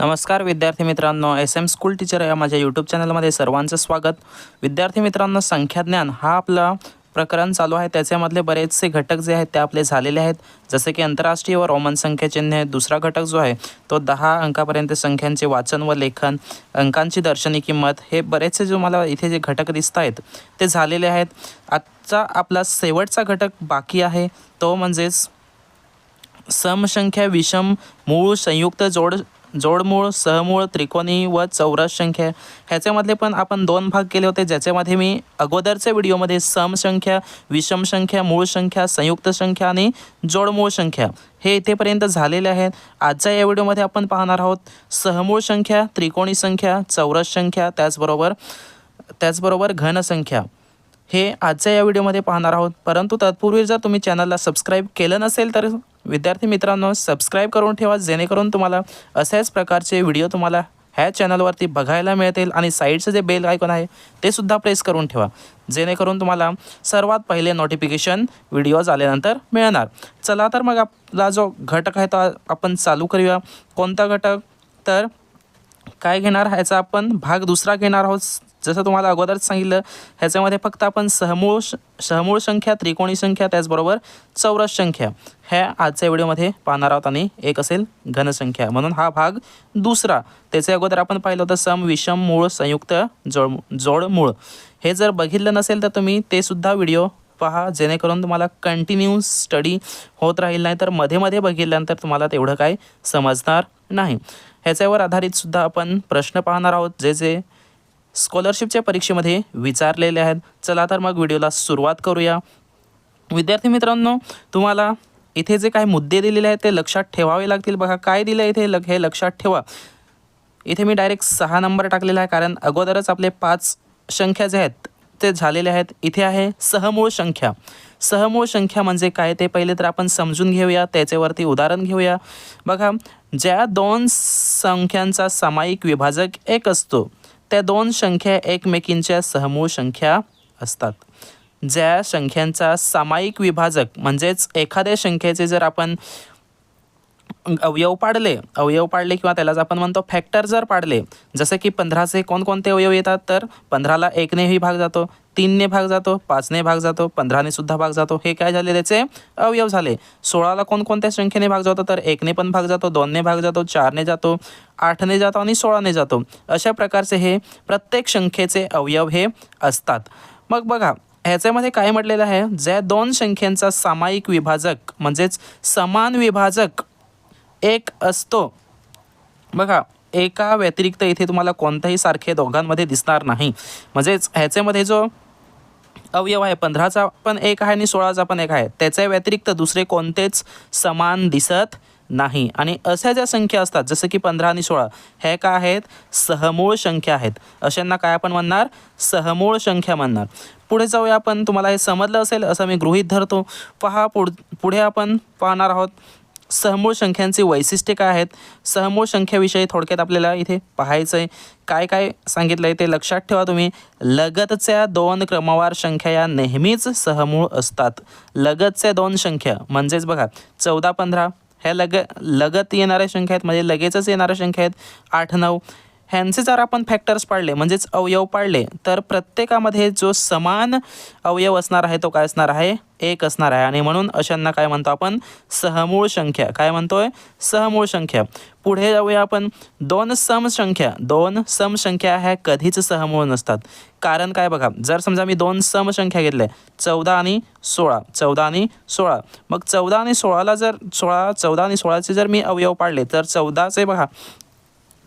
नमस्कार विद्यार्थी मित्रांनो एस एम स्कूल टीचर या माझ्या यूट्यूब चॅनलमध्ये सर्वांचं स्वागत. विद्यार्थी मित्रांनो संख्याज्ञान हा आपला प्रकरण चालू आहे. त्याच्यामधले बरेचसे घटक जे आहेत ते आपले झालेले आहेत. जसे की आंतरराष्ट्रीय व रोमन संख्याचिन्ह दुसरा घटक जो आहे तो दहा अंकापर्यंत संख्यांचे वाचन व लेखन अंकांची दर्शनी किंमत हे बरेचसे जो मला इथे जे घटक दिसत आहेत ते झालेले आहेत. आजचा आपला शेवटचा घटक बाकी आहे. तो म्हणजेच समसंख्या विषम मूळ संयुक्त जोड जोडमूळ सहमूळ त्रिकोणी व चौरस संख्या. ह्याच्यामधले पण आपण दोन भाग केले होते ज्याच्यामध्ये मी अगोदरच्या व्हिडिओमध्ये समसंख्या विषम संख्या मूळ संख्या संयुक्त संख्या आणि जोडमूळ संख्या हे इथेपर्यंत झालेले आहेत. आजच्या या व्हिडिओमध्ये आपण पाहणार आहोत सहमूळ संख्या त्रिकोणी संख्या चौरस संख्या त्याचबरोबर त्याचबरोबर घनसंख्या हे आजच्या या व्हिडिओमध्ये पाहणार आहोत. परंतु तत्पूर्वी जर तुम्ही चॅनलला सबस्क्राईब केलं नसेल तर विद्यार्थी मित्रांनो सबस्क्राईब करून ठेवा जेणेकरून तुम्हाला अशाच प्रकारचे व्हिडिओ तुम्हाला ह्या चॅनलवरती बघायला मिळतील आणि साईडचं जे बेल आयकॉन आहे ते सुद्धा प्रेस करून ठेवा. जेणेकरून तुम्हाला सर्वात पहिले नोटिफिकेशन व्हिडिओज आल्यानंतर मिळणार. चला तर मग आपला जो घटक आहे तो आपण चालू करूया. कोणता घटक? तर काय घेणार ह्याचा आपण भाग दुसरा घेणार आहोत. जसं तुम्हाला अगोदरच सांगितलं ह्याच्यामध्ये फक्त आपण सहमूळ श- सहमूळ संख्या त्रिकोणी संख्या त्याचबरोबर चौरस संख्या ह्या आजच्या व्हिडिओमध्ये पाहणार आहोत आणि एक असेल घनसंख्या म्हणून हा भाग दुसरा. त्याच्या अगोदर आपण पाहिलं होतं सम विषम मूळ संयुक्त जोड जोडमूळ हे जर बघितलं नसेल तर तुम्ही ते सुद्धा व्हिडिओ पहा जेणेकरून तुम्हाला कंटिन्यू स्टडी होत राहील नाही तर मध्ये मध्ये बघितल्यानंतर तुम्हाला तेवढं काय समजणार नाही. ह्याच्यावर आधारित सुद्धा आपण प्रश्न पाहणार आहोत जे जे स्कॉलरशिपच्या परीक्षेमध्ये विचारलेले आहेत. चला तर मग व्हिडिओला सुरुवात करूया. विद्यार्थी मित्रांनो तुम्हाला इथे जे काही मुद्दे दिलेले आहेत ते लक्षात ठेवावे लागतील. बघा काय दिलं इथे? लग हे लक्षात ठेवा. इथे मी डायरेक्ट सहा नंबर टाकलेला आहे कारण अगोदरच आपले पाच संख्या जे आहेत ते झालेले आहेत. इथे आहे सहमूळ संख्या. सहमूळ संख्या म्हणजे काय ते पहिले तर आपण समजून घेऊया त्याच्यावरती उदाहरण घेऊया. बघा ज्या दोन संख्यांचा सामायिक विभाजक एक असतो त्या दोन संख्या एकमेकींच्या सहमूळ संख्या असतात. ज्या संख्यांचा सामायिक विभाजक म्हणजेच एखाद्या संख्येचे जर आपण अवयव पाडले अवयव पाडले किंवा त्यालाच आपण म्हणतो फॅक्टर जर पाडले जसं की पंधराचे कोणकोणते अवयव येतात तर पंधराला एकनेही भाग जातो तीनने भाग जातो पाचने भाग जातो पंधराने सुद्धा भाग जातो. हे काय झाले त्याचे? अवयव झाले. सोळाला कोणकोणत्या संख्येने भाग जातो? तर एकने पण भाग जातो दोनने भाग जातो चारने जातो आठने जातो आणि सोळाने जातो. अशा प्रकारचे हे प्रत्येक संख्येचे अवयव हे असतात. मग बघा ह्याच्यामध्ये काय म्हटलेलं आहे? ज्या दोन संख्यांचा सामायिक विभाजक म्हणजेच समान विभाजक एक असतो. बघा एका व्यतिरिक्त इथे तुम्हाला कोणत्याही सारखे दोघांमध्ये दिसणार नाही. म्हणजेच ह्याच्यामध्ये जो अवयव आहे पंधराचा पण एक आहे आणि सोळाचा पण एक आहे. त्याच्या व्यतिरिक्त दुसरे कोणतेच समान दिसत नाही. आणि अशा ज्या संख्या असतात जसं की पंधरा आणि सोळा हे काय आहेत? सहमूळ संख्या आहेत. अशांना काय आपण म्हणणार? सहमूळ संख्या म्हणणार. पुढे जाऊया आपण. तुम्हाला हे समजलं असेल असं मी गृहीत धरतो. पहा पुढ पुढे आपण पाहणार आहोत. सहमूळ संख्यांची वैशिष्ट्य काय आहेत? सहमूळ संख्याविषयी थोडक्यात आपल्याला इथे पाहायचं आहे काय काय सांगितलं आहे ते लक्षात ठेवा तुम्ही. लगतच्या दोन क्रमवार संख्या या नेहमीच सहमूळ असतात. लगतच्या दोन संख्या म्हणजेच बघा चौदा पंधरा ह्या लग लगत येणाऱ्या संख्या आहेत म्हणजे लगेचच येणाऱ्या संख्या आहेत. आठ नऊ ह्यांचे जर आपण फॅक्टर्स पाडले म्हणजेच अवयव पाडले तर प्रत्येकामध्ये जो समान अवयव असणार आहे तो काय असणार आहे? एक असणार आहे. आणि म्हणून अशांना काय म्हणतो आपण? सहमूळ संख्या. काय म्हणतोय? सहमूळ संख्या. पुढे जाऊया आपण. दोन समसंख्या दोन समसंख्या ह्या कधीच सहमूळ नसतात. कारण काय बघा जर समजा मी दोन समसंख्या घेतल्या चौदा आणि सोळा चौदा आणि सोळा मग चौदा आणि सोळाला जर सोळा चौदा आणि सोळाचे जर मी अवयव पाडले तर चौदाचे बघा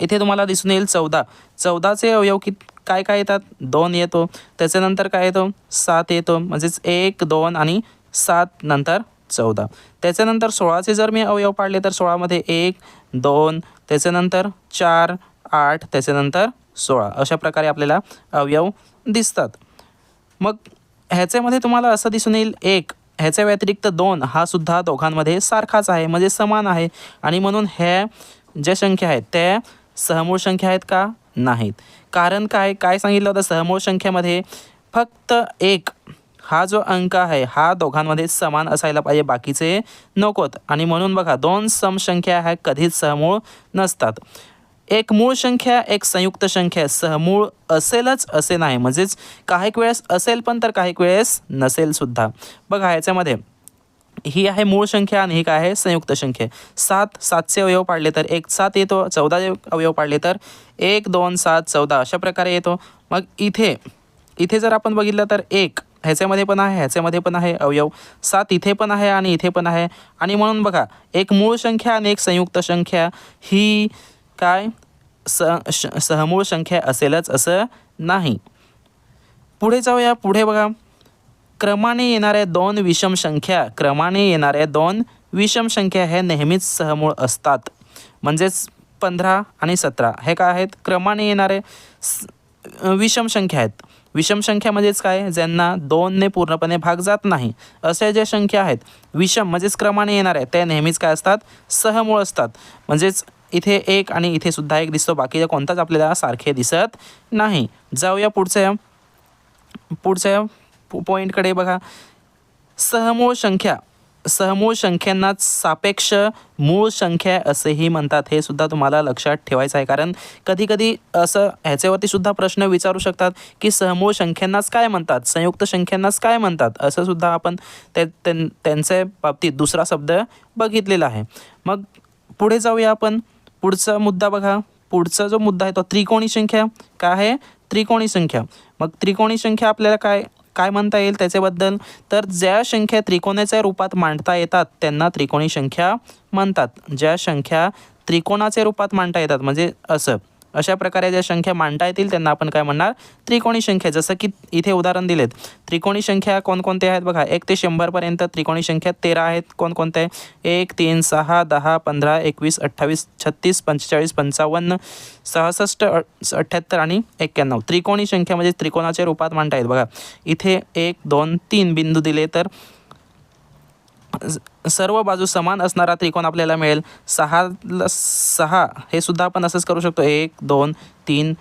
इथे तुम्हाला दिसून येईल चौदा. चौदाचे अवयव कित काय काय येतात? दोन येतो. त्याच्यानंतर काय येतो? सात येतो. म्हणजेच एक दोन आणि सात नंतर चौदा. त्याच्यानंतर सोळाचे जर मी अवयव पाडले तर सोळामध्ये एक दोन त्याच्यानंतर चार आठ त्याच्यानंतर सोळा. अशा प्रकारे आपल्याला अवयव दिसतात. मग ह्याच्यामध्ये तुम्हाला असं दिसून येईल एक. ह्याच्या व्यतिरिक्त दोन. हा सुद्धा दोघांमध्ये सारखाच आहे. म्हणजे समान आहे. आणि म्हणून ह्या ज्या संख्या आहेत त्या सहमूळ संख्या आहेत का? नाहीत. कारण काय? काय सांगितलं होतं सहमूळ संख्येमध्ये? फक्त एक. हा जो अंक आहे हा दोघांमध्ये समान असायला पाहिजे बाकीचे नकोत आणि म्हणून बघा दोन समसंख्या ह्या कधीच सहमूळ नसतात. एक मूळ संख्या एक संयुक्त संख्या. सहमूळ असेलच असे नाही. म्हणजेच काही वेळेस असेल पण तर काही वेळेस नसेल सुद्धा. बघा ह्याच्यामध्ये ही आहे मूळ संख्या आणि ही काय आहे? संयुक्त संख्या. सात सातचे अवयव पाडले तर एक सात येतो. चौदा अवयव पाडले तर एक दोन सात चौदा. अशा प्रकारे येतो. मग इथे इथे जर आपण बघितलं तर एक ह्याच्यामध्ये पण आहे ह्याच्यामध्ये पण आहे अवयव. सात इथे पण आहे आणि इथे पण आहे. आणि म्हणून बघा एक मूळ संख्या आणि एक संयुक्त संख्या ही काय? स श सहमूळ संख्या असेलच असं नाही. पुढे जाऊया. पुढे बघा. क्रमाने येणाऱ्या दोन विषम संख्या क्रमाने येणाऱ्या दोन विषम संख्या हे नेहमीच सहमूळ असतात. म्हणजेच पंधरा आणि सतरा हे काय आहेत? क्रमाने येणारे स- विषम संख्या आहेत. विषम संख्या म्हणजेच काय? ज्यांना दोनने पूर्णपणे भाग जात नाही. अशा ज्या संख्या आहेत विषम म्हणजेच क्रमाने येणार आहेत त्या नेहमीच काय असतात? सहमूळ असतात. म्हणजेच इथे एक आणि इथे सुद्धा एक दिसतो बाकीच्या कोणताच आपल्याला सारखे दिसत नाही. जाऊया पुढच्या पुढच्या पॉईंटकडे बघा. सहमूळ संख्या. सहमूळ संख्यांनाच सापेक्ष मूळ संख्या असेही म्हणतात. हे सुद्धा तुम्हाला लक्षात ठेवायचं आहे. कारण कधीकधी असं ह्याच्यावरती सुद्धा प्रश्न विचारू शकतात की सहमूळ संख्यांनाच काय म्हणतात? संयुक्त संख्यांनाच काय म्हणतात? असं सुद्धा आपण ते त्यां- त्यांच्या बाबतीत दुसरा शब्द बघितलेला आहे. मग पुढे जाऊया आपण. पुढचा मुद्दा बघा. पुढचा जो मुद्दा आहे तो त्रिकोणी संख्या. काय आहे? त्रिकोणी संख्या. मग त्रिकोणी संख्या आपल्याला काय काय म्हणता येईल त्याच्याबद्दल? तर ज्या संख्या त्रिकोणाच्या रूपात मांडता येतात त्यांना त्रिकोणी संख्या म्हणतात. ज्या संख्या त्रिकोणाच्या रूपात मांडता येतात म्हणजे असं. अशा प्रकारे ज्या संख्या मांडता येतील त्यांना आपण काय म्हणणार? त्रिकोणी संख्या. जसं की इथे उदाहरण दिलेत. त्रिकोणी संख्या कोणकोणत्या आहेत बघा. एक ते शंभरपर्यंत त्रिकोणी संख्या तेरा आहेत. कोणकोणत्या आहे एक तीन सहा दहा पंधरा एकवीस अठ्ठावीस छत्तीस पंचेचाळीस पंचावन्न सहासष्ट अठ्ठ्याहत्तर आणि एक्क्याण्णव. त्रिकोणी संख्या म्हणजे त्रिकोणाच्या रूपात मांडता येत बघा. इथे एक दोन तीन बिंदू दिले तर सर्व बाजू समान असणारा त्रिकोण आपल्याला मिळेल. सहा सहा. हे सुद्धा आपण असंच करू शकतो. एक दोन तीन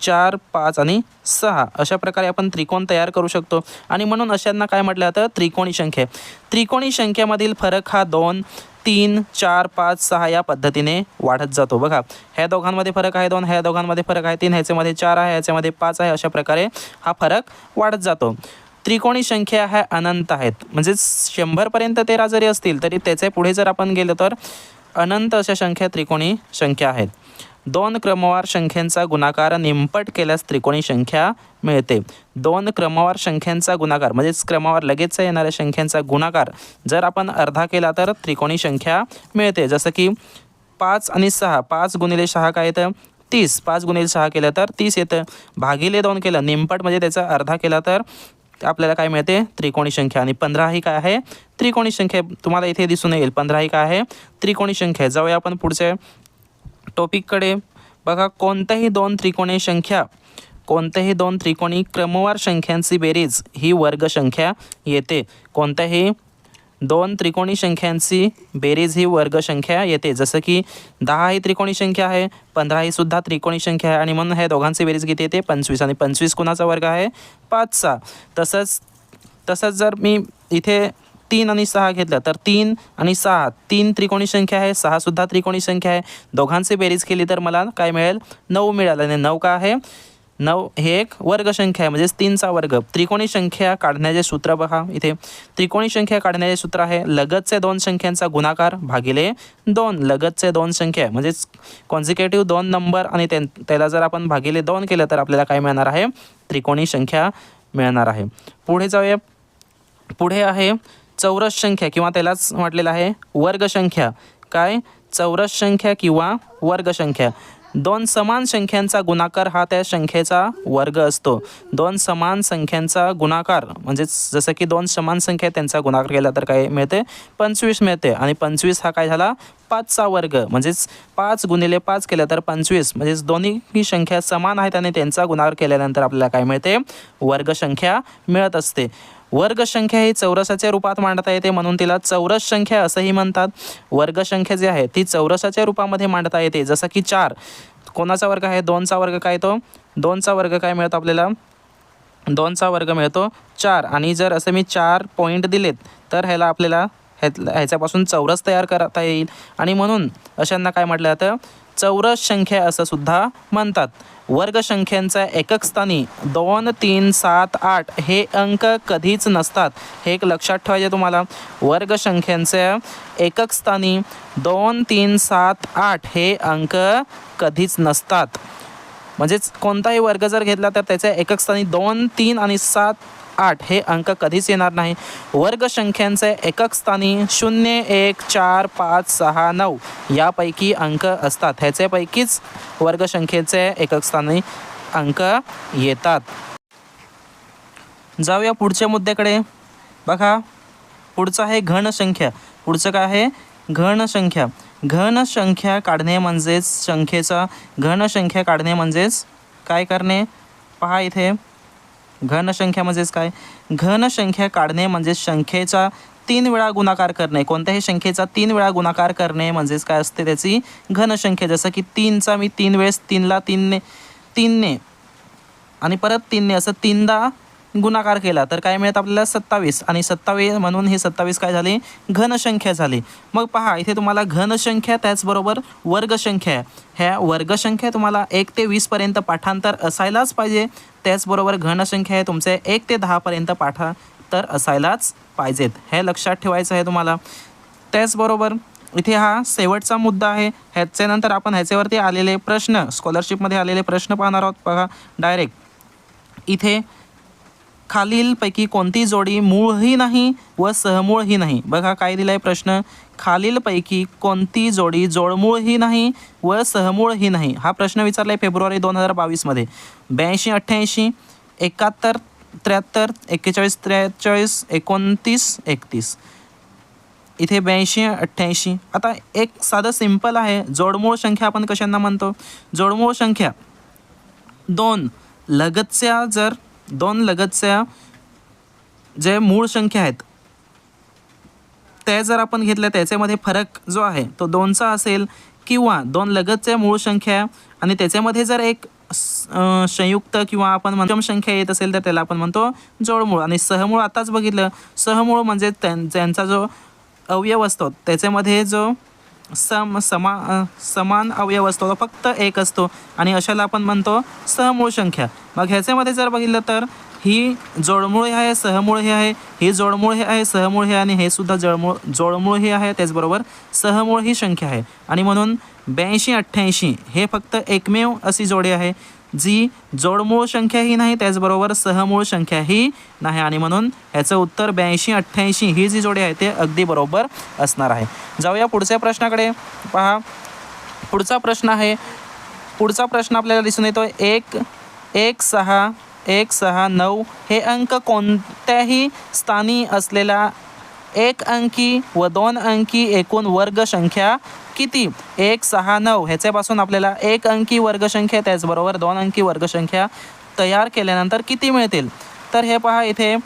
चार पाच आणि सहा. अशा प्रकारे आपण त्रिकोण तयार करू शकतो. आणि म्हणून अशांना काय म्हटलं जातं? त्रिकोणी संख्या. त्रिकोणी संख्येमधील फरक हा दोन तीन चार पाच सहा या पद्धतीने वाढत जातो. बघा ह्या दोघांमध्ये फरक आहे दोन ह्या दोघांमध्ये फरक आहे तीन ह्याच्यामध्ये चार आहे ह्याच्यामध्ये पाच आहे. अशा प्रकारे हा फरक वाढत जातो. त्रिकोणी संख्या ह्या अनंत आहेत. म्हणजेच शंभरपर्यंत तेरा जरी असतील तरी त्याचे पुढे जर आपण गेलो तर अनंत अशा संख्या त्रिकोणी संख्या आहेत. दोन क्रमवार संख्यांचा गुणाकार निमपट केल्यास त्रिकोणी संख्या मिळते. दोन क्रमवार संख्यांचा गुणाकार म्हणजेच क्रमवार लगेच येणाऱ्या संख्यांचा गुणाकार जर आपण अर्धा केला तर त्रिकोणी संख्या मिळते. जसं की पाच आणि सहा पाच गुणिले सहा काय येतं? तीस. पाच गुणिले सहा केलं तर तीस येतं. भागिले दोन केलं निमपट म्हणजे त्याचा अर्धा केला तर आपल्याला काय मिळते? त्रिकोणी संख्या. आणि पंधरा ही काय आहे? त्रिकोणी संख्या तुम्हाला इथे दिसून येईल. पंधरा ही काय आहे? त्रिकोणी संख्या. जाऊया आपण पुढच्या टॉपिककडे बघा कोणत्याही दोन त्रिकोणी संख्या कोणत्याही दोन त्रिकोणी क्रमवार संख्यांची बेरीज ही वर्गसंख्या येते. कोणत्याही दोन त्रिकोणी संख्यांची बेरीज ही वर्गसंख्या येते. जसं की दहा ही त्रिकोणी संख्या आहे पंधरा ही सुद्धा त्रिकोणी संख्या आहे. आणि म्हणून हे दोघांची बेरीज किती येते? पंचवीस. आणि पंचवीस कुणाचा वर्ग आहे? पाचचा. तसंच तसंच जर मी इथे तीन आणि सहा घेतलं तर तीन आणि सहा तीन त्रिकोणी संख्या आहे सहासुद्धा त्रिकोणी संख्या आहे. दोघांची बेरीज केली तर मला काय मिळेल? नऊ मिळालं. आणि नऊ का आहे? नऊ हे एक वर्गसंख्या आहे म्हणजेच तीनचा वर्ग. त्रिकोणी संख्या काढण्याचे सूत्र बघा इथे. त्रिकोणी संख्या काढण्याचे सूत्र आहे लगतचे दोन संख्यांचा गुणाकार भागिले दोन. लगतचे दोन संख्या म्हणजेच कॉन्झिक्युटिव्ह दोन नंबर आणि त्यां त्याला जर आपण भागिले दोन केलं तर आपल्याला काय मिळणार आहे? त्रिकोणी संख्या मिळणार आहे. पुढे जाऊया. पुढे आहे चौरस संख्या किंवा त्यालाच म्हटलेलं आहे वर्गसंख्या. काय? चौरस संख्या किंवा वर्गसंख्या. दोन समान संख्यांचा गुणाकार हा त्या संख्येचा वर्ग असतो. दोन समान संख्यांचा गुणाकार म्हणजेच जसं की दोन समान संख्या त्यांचा गुणाकार केला तर काय मिळते? पंचवीस मिळते. आणि पंचवीस हा काय झाला? पाचचा वर्ग म्हणजेच पाच गुणिले पाच केलं तर पंचवीस म्हणजेच दोन्ही ही संख्या समान आहेत आणि त्यांचा गुणाकार केल्यानंतर आपल्याला काय मिळते? वर्गसंख्या मिळत असते. वर्ग संख्या ही चौरसाच्या रूपात मांडता येते म्हणून तिला चौरस संख्या असंही म्हणतात. वर्गसंख्या जी आहे ती चौरसाच्या रूपामध्ये मांडता येते. जसं की चार. कोणाचा वर्ग आहे? दोनचा वर्ग काय तो? दोनचा वर्ग काय मिळतो आपल्याला? दोनचा वर्ग मिळतो चार. आणि जर असे मी चार पॉईंट दिलेत तर ह्याला आपल्याला ह्यात ह्याच्यापासून चौरस तयार करता येईल. आणि म्हणून अशांना काय म्हटलं जातं? चौरस संख्या असं सुद्धा म्हणतात. वर्गसंख्यांचा एकक स्थानी दोन तीन सात आठ हे अंक कधीच नसतात. हे एक लक्षात ठेवायचे तुम्हाला. वर्गसंख्यांच्या एकक स्थानी दोन तीन सात आठ हे अंक कधीच नसतात. म्हणजेच कोणताही वर्ग जर घेतला तर त्याच्या एकक स्थानी दोन तीन आणि सात आठ हे अंक कधीच येणार नाही. वर्गसंख्यांचे एकक स्थानी शून्य एक चार पाच सहा नऊ यापैकी अंक असतात. ह्याच्यापैकीच वर्गसंख्येचे एकक स्थानी अंक येतात. जाऊया पुढच्या मुद्द्याकडे. बघा पुढचं आहे घनसंख्या. पुढचं काय आहे? घनसंख्या. घनसंख्या काढणे म्हणजेच संख्येचा. घनसंख्या काढणे म्हणजेच काय करणे? पहा इथे. घन संख्या म्हणजेच काय? घन संख्या काढणे म्हणजे संख्येचा तीन वेळा गुणाकार करणे. कोणत्याही संख्येचा तीन वेळा गुणाकार करणे म्हणजेच काय असते त्याची? घन संख्या जसं की तीनचा मी तीन वेळेस तीनला तीनने तीनने आणि परत तीनने असं तीनदा गुणाकार केला तर काय मिळत आपल्याला सत्तावीस. आणि सत्तावीस म्हणून ही सत्तावीस काय झाली? घनसंख्या झाली. मग पहा इथे तुम्हाला घनसंख्या त्याचबरोबर वर्गसंख्या ह्या वर्गसंख्या तुम्हाला एक ते वीसपर्यंत पाठांतर असायलाच पाहिजे. त्याचबरोबर घनसंख्या हे तुमचे एक ते दहापर्यंत पाठांतर असायलाच पाहिजेत. हे लक्षात ठेवायचं आहे तुम्हाला. त्याचबरोबर इथे हा शेवटचा मुद्दा आहे. ह्याच्यानंतर आपण ह्याच्यावरती आलेले प्रश्न स्कॉलरशिपमध्ये आलेले प्रश्न पाहणार आहोत. बघा डायरेक्ट इथे खालीलपैकी कोणती जोडी मूळही नाही व सहमूळही नाही? बघा काय दिलं आहे प्रश्न. खालीलपैकी कोणती जोडी जोडमूळही नाही व सहमूळही नाही? हा प्रश्न विचारला आहे फेब्रुवारी दोन हजार बावीसमध्ये ब्याऐंशी अठ्ठ्याऐंशी एकाहत्तर त्र्याहत्तर एक्केचाळीस त्रेचाळीस एकोणतीस एकतीस. इथे ब्याऐंशी अठ्ठ्याऐंशी. आता एक साधं सिंपल आहे. जोडमूळ संख्या आपण कशांना म्हणतो? जोडमूळ संख्या दोन. लगतच्या जर दोन लगतच्या जे मूळ संख्या आहेत त्या जर आपण घेतल्या त्याच्यामध्ये फरक जो आहे तो दोनचा असेल किंवा दोन लगतच्या मूळ संख्या आणि त्याच्यामध्ये जर एक स- संयुक्त किंवा आपण मध्यम संख्या येत असेल तर त्याला आपण म्हणतो जोडमूळ. आणि सहमूळ आताच बघितलं. सहमूळ म्हणजे त्यां- त्यांचा जो अवयव असतो त्याच्यामध्ये जो सम समा समान अवयव असतो. तो फक्त एक असतो. आणि अशाला आपण म्हणतो सहमूळ संख्या मग ह्याच्यामध्ये जर बघितलं तर ही जोडमूळ हे आहे सहमूळ हे आहे ही जोडमूळ हे आहे सहमूळ हे आणि हे सुद्धा जळमूळ जोडमूळ हे आहे त्याचबरोबर सहमूळ ही संख्या आहे. आणि म्हणून ब्याऐंशी अठ्ठ्याऐंशी हे फक्त एकमेव अशी जोडी आहे. जी जोडमूळ संख्याही नाही त्याचबरोबर सहमूळ संख्याही नाही. आणि म्हणून ह्याचं उत्तर ब्याऐंशी अठ्ठ्याऐंशी ही जी जोडी आहे ते अगदी बरोबर असणार आहे. जाऊया पुढच्या प्रश्नाकडे. पहा पुढचा प्रश्न आहे. पुढचा प्रश्न आपल्याला दिसून येतो एक एक सहा एक सहा नऊ हे अंक कोणत्याही स्थानी असलेला एक अंकी व दोन अंकी एकूण वर्ग संख्या किती? एक सहा नऊ. ह्याच्यापासून आपल्याला एक अंकी वर्गसंख्या त्याचबरोबर दोन अंकी वर्गसंख्या तयार केल्यानंतर किती मिळतील? तर हे पहा इथे.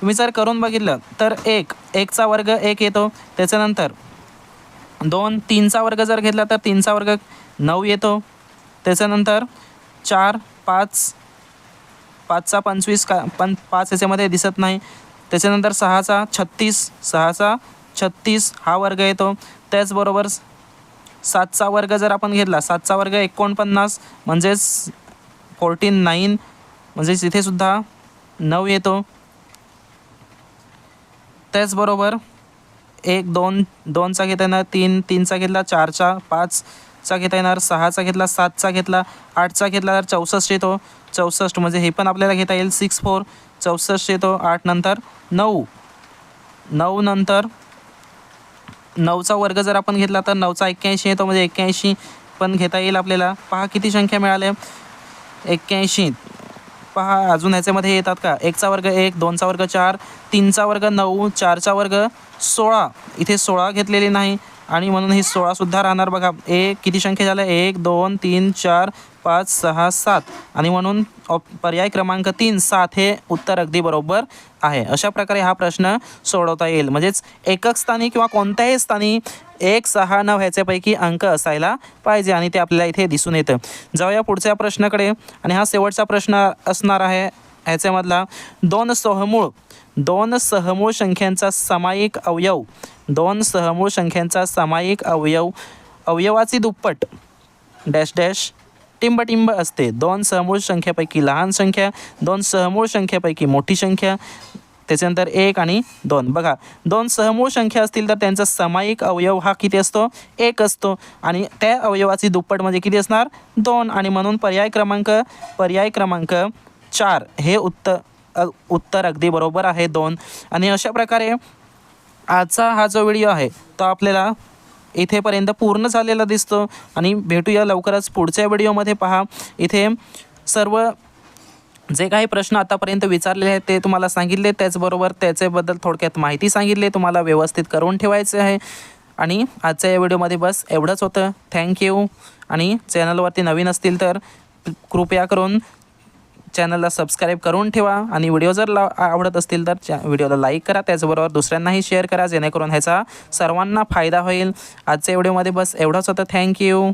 तुम्ही जर करून बघितलं तर एक एकचा वर्ग एक येतो. त्याच्यानंतर दोन तीनचा वर्ग जर घेतला तर तीनचा वर्ग नऊ येतो. त्याच्यानंतर चार पाच पाचचा पंचवीस का पण पाच याच्यामध्ये दिसत नाही. त्याच्यानंतर सहाचा छत्तीस सहाचा छत्तीस हा वर्ग येतो. त्याचबरोबर सातचा वर्ग जर आपण घेतला सातचा वर्ग एकोणपन्नास म्हणजेच फोर्टीन नाईन म्हणजेच इथेसुद्धा नऊ येतो. त्याचबरोबर एक दोन दोनचा घेता येणार तीन तीनचा घेतला चारचा पाचचा घेता येणार सहाचा घेतला सातचा घेतला आठचा घेतला तर चौसष्ट येतो. चौसष्ट म्हणजे हे पण आपल्याला घेता येईल सिक्स फोर चौसष्ट येतो आठ नंतर नऊ. नऊ नंतर नऊचा वर्ग जर आपण घेतला तर नऊचा एक्क्याऐंशी येतो म्हणजे एक्क्याऐंशी पण घेता येईल आपल्याला. पहा किती संख्या मिळाल्या. एक्क्याऐंशी. पहा अजून ह्याच्यामध्ये येतात का? एकचा वर्ग एक दोनचा वर्ग चार तीनचा वर्ग नऊ चारचा वर्ग सोळा. इथे सोळा घेतलेली नाही. आणि म्हणून ही सोळासुद्धा राहणार बघा. एक किती संख्या झाल्या? एक दोन तीन चार पाच सहा सात. आणि म्हणून ऑप पर्याय क्रमांक तीन सात हे उत्तर अगदी बरोबर आहे. अशा प्रकारे हा प्रश्न सोडवता येईल. म्हणजेच एकक स्थानी किंवा कोणत्याही स्थानी एक सहा नऊ ह्याच्यापैकी अंक असायला पाहिजे आणि ते आपल्याला इथे दिसून येतं. जाऊया पुढच्या प्रश्नाकडे. आणि हा शेवटचा प्रश्न असणार आहे. ह्याच्यामधला दोन सोहमूळ दोन सहमूळ संख्यांचा सामायिक अवयव. दोन सहमूळ संख्यांचा सामायिक अवयव. अवयवाची दुप्पट. Dash dash. टिंबटिंब असते. दोन सहमूळ संख्यापैकी लहान संख्या दोन सहमूळ संख्यापैकी मोठी संख्या त्याच्यानंतर एक आणि दोन. बघा दोन सहमूळ संख्या असतील तर त्यांचा सामायिक अवयव हा किती असतो? एक असतो. आणि त्या अवयवाची दुप्पट म्हणजे किती असणार? दोन. आणि म्हणून पर्याय क्रमांक पर्याय क्रमांक चार. हे उत्तर उत्तर अगदी बरोबर आहे दोन. आणि अशा प्रकारे आजचा हा जो व्हिडिओ आहे तो आपल्याला इथेपर्यंत पूर्ण झालेला दिसतो. आणि भेटूया लवकरच पुढच्या व्हिडिओमध्ये पहा. इथे सर्व जे काही प्रश्न आतापर्यंत विचारलेले आहेत ते तुम्हाला सांगितले. त्याचबरोबर त्याच्याबद्दल थोडक्यात माहिती सांगितली. तुम्हाला व्यवस्थित करून ठेवायचे आहे. आणि आजच्या या व्हिडिओमध्ये बस एवढंच होतं. थँक्यू आणि चॅनलवरती नवीन असतील तर कृपया करून चॅनलला सबस्क्राईब करून ठेवा आणि व्हिडिओ जर ला आवडत असतील तर च्या व्हिडिओला लाईक करा त्याचबरोबर दुसऱ्यांनाही शेअर करा जेणेकरून ह्याचा सर्वांना फायदा होईल. आजच्या व्हिडिओमध्ये बस एवढंच होतं. थँक्यू